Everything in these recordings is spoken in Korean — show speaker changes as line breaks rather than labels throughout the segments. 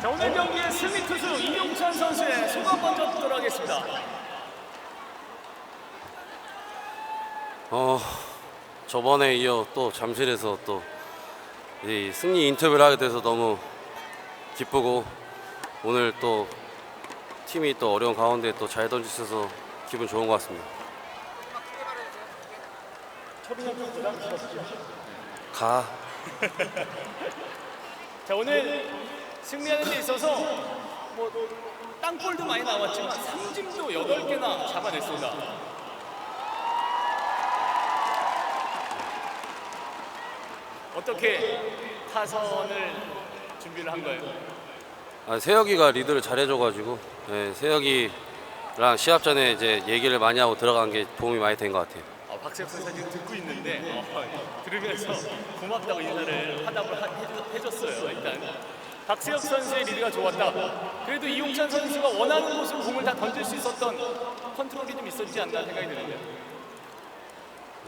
자 오늘 경기의 승리 투수 이용찬 선수의 소감 먼저 듣도록 하겠습니다.
어 저번에 이어 또 잠실에서 또 이 승리 인터뷰를 하게 돼서 너무 기쁘고 오늘 또 팀이 또 어려운 가운데 또 잘 던지셔서 기분 좋은 것 같습니다. 가.
자 오늘 승리하는 데 있어서 뭐 땅볼도 많이 나왔지만 삼진도 8개나 잡아냈습니다. 어떻게 타선을 준비를 한 거예요?
아, 세혁이가 리드를 잘해줘가지고 예, 세혁이랑 시합 전에 이제 얘기를 많이 하고 들어간 게 도움이 많이 된 것 같아요.
어, 박세혁 선수가 지금 듣고 있는데 어, 들으면서 고맙다고 인사를 하- 해주- 해줬어요. 일단 박세혁 선수의 리드가 좋았다. 그래도 이용찬 선수가 원하는 곳으로 공을 다 던질 수 있었던 컨트롤이 좀 있었지 않나 생각이 드는데.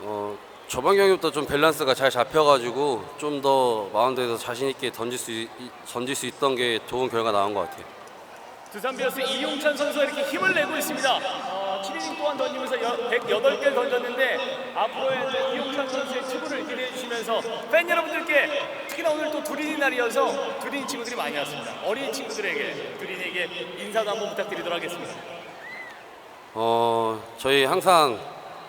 어, 저번 경기부터 좀 밸런스가 잘 잡혀가지고 좀 더 마운드에서 자신 있게 던질 수 있, 던질 수 있던 게 좋은 결과 나온 것 같아요.
두산 베어스 이용찬 선수가 이렇게 힘을 내고 있습니다. 어, 7이닝 동안 던지면서 108개를 던졌는데 앞으로의 이용찬 선수의 투구를 기대해 주시면서 팬 여러분들께 특히나 오늘 또 두린이 날이어서 두린이 친구들이 많이 왔습니다. 어린 친구들에게 두린이에게 인사도 한번 부탁드리도록 하겠습니다.
어, 저희 항상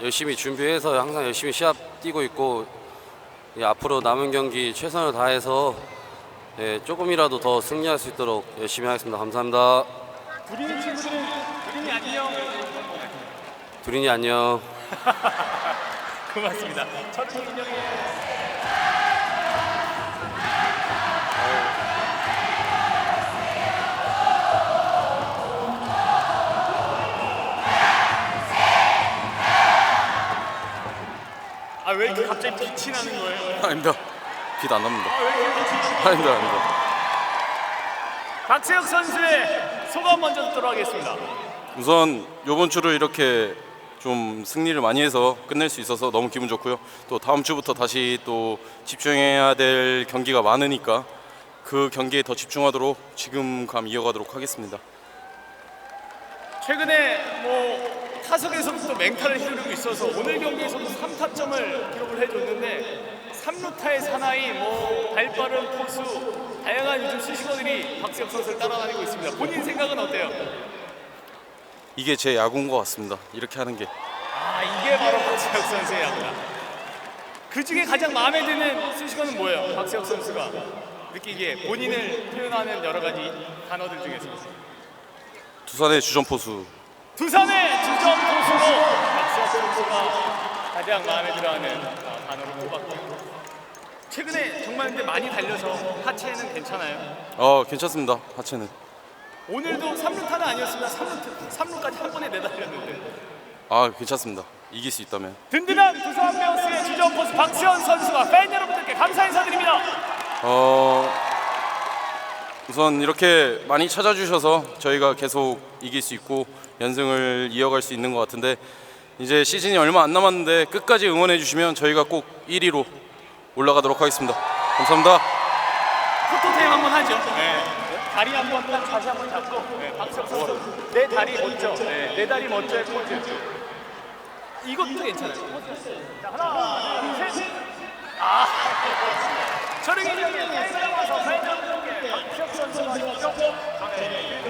열심히 준비해서 항상 열심히 시합 뛰고 있고 예, 앞으로 남은 경기 최선을 다해서 예, 조금이라도 더 승리할 수 있도록 열심히 하겠습니다. 감사합니다.
두린이 친구들은 두린이 안녕.
두린이 안녕.
고맙습니다. 철은 인형 아왜 이렇게 갑자기 빛이 나는 거예요?
아닙니다. 빛 안 납니다.
아,
아닙니다, 아닙니다.
박세혁 선수의 소감 먼저 듣도록 하겠습니다.
우선 이번 주를 이렇게 좀 승리를 많이 해서 끝낼 수 있어서 너무 기분 좋고요. 또 다음 주부터 다시 또 집중해야 될 경기가 많으니까 그 경기에 더 집중하도록 지금 감 이어가도록 하겠습니다.
최근에 뭐 타석에서부터 맹타를 휘두르고 있어서 오늘 경기에서도 3타점을 기록을 해줬는데 3루타의 사나이, 뭐 발빠른 포수, 다양한 요즘 수식어들이 박세혁 선수를 따라다니고 있습니다. 본인 생각은 어때요?
이게 제 야구인 것 같습니다. 이렇게 하는 게.
아 이게 바로 박세혁 선수의 야구다. 그 중에 가장 마음에 드는 수식어는 뭐예요? 박세혁 선수가 느끼기에 본인을 표현하는 여러 가지 단어들 중에서
두산의 주전 포수
두산의 주전 포수로 박세혁 선수가 가장 마음에 들어하는 단어를 꼽았고 최근에 정말 근데 많이 달려서 하체는 괜찮아요.
어 괜찮습니다. 하체는.
오늘도 3루타는 아니었습니다. 3루, 3루까지 한 번에 내달렸는데
아 괜찮습니다. 이길 수 있다면.
든든한 두산 베어스의 주전 포수 박세현 선수와 팬 여러분들께 감사 인사드립니다.
어 우선 이렇게 많이 찾아주셔서 저희가 계속 이길 수 있고 연승을 이어갈 수 있는 것 같은데 이제 시즌이 얼마 안 남았는데 끝까지 응원해 주시면 저희가 꼭 1위로 올라가도록 하겠습니다. 감사합니다.
포토타임 한번 하죠. 네. 다리 한번 딱 다시 한번 잡고 네. 박세현 선수 내 다리 멋져. 네. 내 다리 멋져의 포즈. 이것도 괜찮아요. 자, 하나, 둘, 셋. 아, 형이 와서 팬